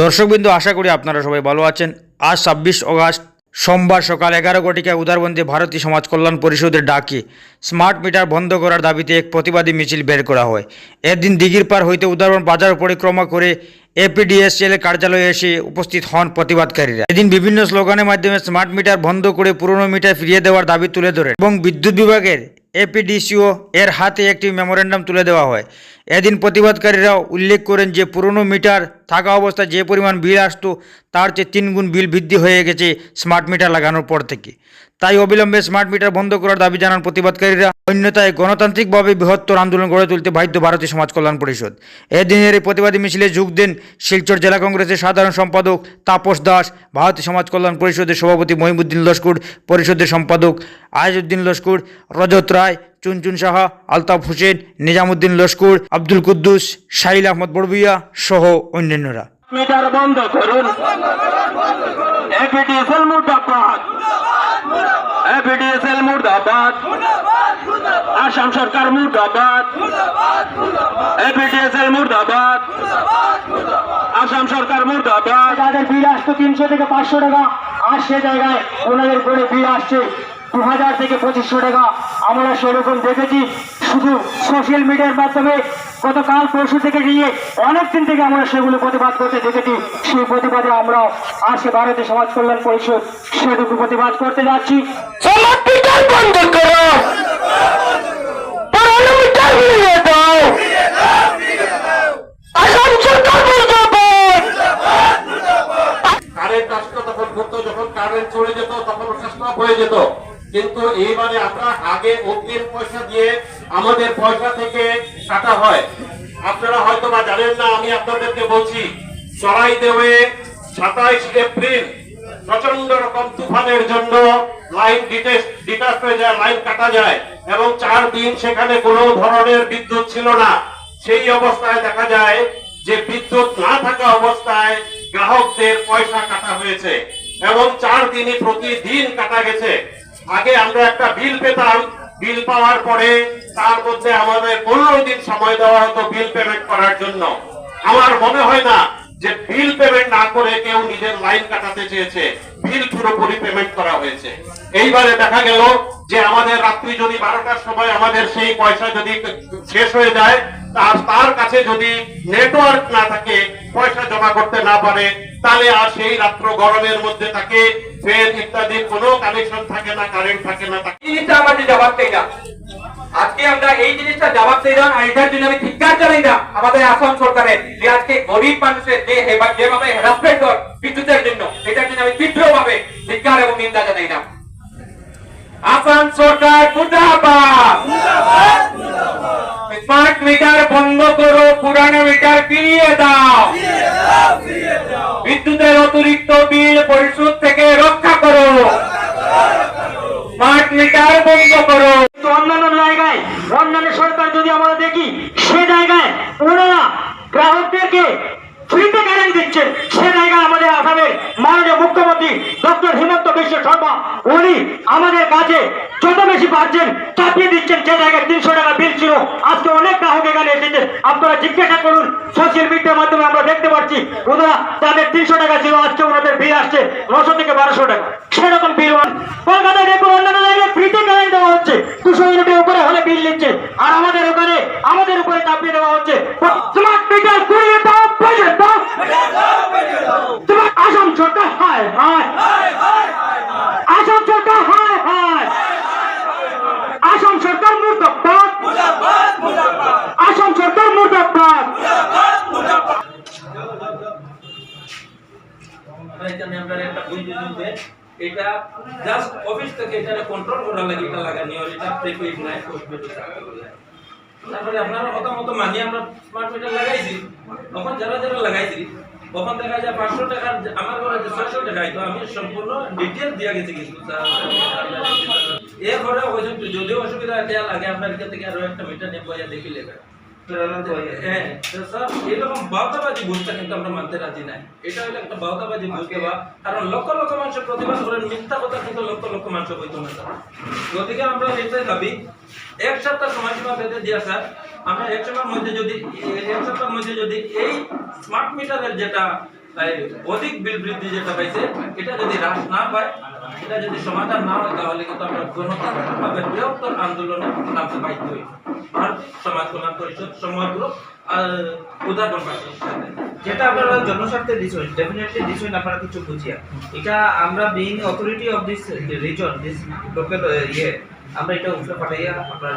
দর্শকবৃন্দ, আশা করি আপনারা সবাই ভালো আছেন। আজ ছাব্বিশ অগাস্ট, সোমবার সকাল এগারো কোটিকা উদারবন্দী ভারতীয় সমাজ কল্যাণ পরিষদের ডাকে স্মার্ট মিটার বন্ধ করার দাবিতে এক প্রতিবাদী মিছিল বের করা হয়। এদিন দিঘির পার হইতে উদারবন বাজার পরিক্রমা করে এপিডিএসএল কার্যালয়ে এসে উপস্থিত হন প্রতিবাদকারীরা। এদিন বিভিন্ন স্লোগানের মাধ্যমে স্মার্ট মিটার বন্ধ করে পুরনো মিটার ফিরিয়ে দেওয়ার দাবি তুলে ধরেন এবং বিদ্যুৎ বিভাগের এপিডিসিও এর হাতে একটি মেমোরেন্ডাম তুলে দেওয়া হয়। এদিন প্রতিবাদকারীরা উল্লেখ করেন যে পুরনো মিটার থাকা অবস্থায় যে পরিমাণ বিল আসতো, তার চেয়ে তিনগুণ বিল বৃদ্ধি হয়ে গেছে স্মার্ট মিটার লাগানোর পর থেকে। তাই অবিলম্বে স্মার্ট মিটার বন্ধ করার দাবি জানান প্রতিবাদকারীরা। অন্যতায় গণতান্ত্রিকভাবে বৃহত্তর আন্দোলন গড়ে তুলতে বাধ্য ভারতীয় সমাজ কল্যাণ পরিষদ। এদিনের এই প্রতিবাদী মিছিলে যোগ দেন শিলচর জেলা কংগ্রেসের সাধারণ সম্পাদক তাপস দাস, ভারতীয় সমাজ কল্যাণ পরিষদের সভাপতি মহিমুদ্দিন লস্কুর, পরিষদের সম্পাদক আয়জউদ্দিন লস্কুর, রজত রায় চুনচুন সাহা আলতাফ হোসেন নিজামুদ্দিন লস্কর আব্দুল কুদ্দুস শাহিল আহমদ বড়বুইয়া সহ অন্যান্যরা। মিটার বন্ধ করুন। এপিডিএসএল মুর্দাবাদ। এপিডিএসএল মুর্দাবাদ। আসাম সরকার মুর্দাবাদ। এপিডিএসএল মুর্দাবাদ। আসাম সরকার মুর্দাবাদ। তাদের বিল আসতো তিনশো থেকে পাঁচশো টাকা। আর সে জায়গায় ওনাদের করে বিল আসছে দু হাজার থেকে পঁচিশশো টাকা। আমরা সেরকম দেখেছি, শুধু সোশ্যাল মিডিয়ার মাধ্যমে গতকাল পরশু থেকে গিয়ে অনেক দিন থেকে আমরা সেগুলো প্রতিবাদ করতে দেখেছি। সেই প্রতিবাদে আমরা আসে ভারতীয় সমাজ কল্যাণ পরিষদ সেটুকু প্রতিবাদ করতে যাচ্ছি মিটার বন্ধ করো পুরনো মিটার ফিরিয়ে দাও আসাম সরকার মুর্দাবাদ কারেন্ট আসতো তখন ঘুরতো যখন কারেন্ট চলে যেত তখন ওটা স্টপ হয়ে যেত কিন্তু এইবারে আগে অগ্রিম পয়সা দিয়ে আমাদের পয়সা থেকে কাটা হয়। আপনারা হয়তো বা জানেন না, আমি আপনাদেরকে বলছি চড়াই দেওয়ে সাতাইশ এপ্রিল প্রচণ্ড রকম তুফানের জন্য লাইন ডিটাচ হয়ে যায়, লাইন কাটা যায় এবং চার দিন সেখানে কোনো ধরনের বিদ্যুৎ ছিল না। সেই অবস্থায় দেখা যায় যে বিদ্যুৎ না থাকা অবস্থায় গ্রাহকদের পয়সা কাটা হয়েছে এবং চার দিনই প্রতিদিন কাটা গেছে। আগে আমরা একটা বিল পেতাম। বিল পাওয়ার পরে তার মধ্যে আমাদের পনেরো দিন সময় দেওয়া হতো বিল পেমেন্ট করার জন্য। আমার মনে হয় না যে বিল পেমেন্ট না করে কেউ নিজের লাইন কাটাতে চেয়েছে। বিল পুরোপুরি পেমেন্ট করা হয়েছে। এইবারে দেখা গেল যে আমাদের রাত্রি যদি বারোটার সময় আমাদের সেই পয়সা যদি শেষ হয়ে যায় তার তার কাছে যদি নেটওয়ার্ক না থাকে পয়সা জমা করতে না পারে তাহলে আর সেই রাত্র গরমের মধ্যে তাকে ফের ইত্যাদি কোনো কানেকশন থাকে না কারেন্ট থাকে না তাকে জিনিসটা আমাদের জবাব চাই না। আজকে আমরা এই জিনিসটা জবাব চাই না আর এটার জন্য আমি ধিক্কার জানাই না আমাদের আসাম সরকারের যে আজকে গরিব মানুষের যে যেভাবে হ্যারাসমেন্ট কর বিদ্যুতের জন্য এটার জন্য আমি তীব্রভাবে ধিক্কার এবং নিন্দা জানাই না। আসাম সরকার মুর্দাবাদ। স্মার্ট মিটার বন্ধ করো পুরানো মিটার ফিরিয়ে দাও। বিদ্যুতের অতিরিক্ত বিল পরিশোধ থেকে রক্ষা করো। স্মার্ট মিটার বন্ধ করো। অন্যান্য জায়গায় অন্যান্য সরকার যদি আমরা দেখি, সে জায়গায় ওনারা গ্রাহকদেরকে ফ্রিতে কারেন্ট দিচ্ছেন। সে জায়গায় আমাদের আসামের মাননীয় মুখ্যমন্ত্রী ডক্টর হিমন্ত বিশ্ব শর্মা, উনি আমাদের কাছে যত বেশি পাচ্ছেন চাপিয়ে দিচ্ছেন সে জায়গায় তিনশো টাকা বিল ছিল। আজকে অনেক গ্রাহক এখানে এসেছেন আপনারা জিজ্ঞাসা করুন সোশ্যাল মিডিয়ার মাধ্যমে আমরা দেখতে পাচ্ছি, ওনারা তাদের তিনশো টাকা ছিল, আজকে ওনাদের বিল আসছে নশো থেকে বারোশো টাকা। সেরকম বিল কলকাতায় দেখুন, অন্যান্য জায়গায় ফ্রিতে কারেন্ট দেওয়া হচ্ছে। দুশো ইউনিটের উপরে হলে বিল নিচ্ছে। আর আমাদের ওখানে, আমাদের উপরে চাপিয়ে দেওয়া হচ্ছে। স্মার্ট মিটার করিয়ে দাও বুঝে দাও তোমার আসাম সরকার হায় হায় আসাম সরকার হায় হায় আসাম সরকার মুর্দাবাদ আসাম সরকার মুর্দাবাদ এটা জাস্ট অফিস থেকে এটা কন্ট্রোল করার লাগে, এটা এটা প্রিপেইড নাই তারপরে মানি আমরা স্মার্ট মিটার লাগাইছি। তখন যারা যারা লাগাইছি, তখন দেখা যায় পাঁচশো টাকার আমার ঘরে ছয়শো টাকা তো আমি সম্পূর্ণ ডিটেলস দিয়া গেছি কিন্তু এরপরে যদিও অসুবিধা লাগে, আপনার এখান থেকে আরও একটা মিটার নিয়ে দেখি স্যার এরকম বাউতাবাজি বুঝতে কিন্তু আমরা মানতে রাজি নাই। এটা হলো একটা বাউতাবাজি বুঝতে বা কারণ লক্ষ লক্ষ মানুষ প্রতিবাদ করেন মিথ্যা কথা কিন্তু লক্ষ লক্ষ মানুষ বইতো না স্যার। গতিকে আমরা এটাই দাবি এক সপ্তাহ সময়সীমা বেঁধে দিয়া স্যার আমরা এক সপ্তাহের মধ্যে যদি এক সপ্তাহের মধ্যে যদি এই স্মার্ট মিটারের যেটা অধিক বিল বৃদ্ধি যেটা পাইছে এটা যদি হ্রাস না পায় এটা যদি সমাধান না হয় তাহলে কিন্তু আমরা গণতান্ত্রিকভাবে বৃহত্তর আন্দোলনে নামতে বাধ্য হই। আর সমাজ কল্যাণ পরিষদ সমগ্র উদাহরণ যেটা আপনারা জনস্বার্থে দিছেন ডেফিনেটলি দিছেন আপনারা কিছু বুঝিয়া। এটা আমরা being authority of this reason this local ইয়ে আমরা এটা উপরে পাঠাইয়া আপনারা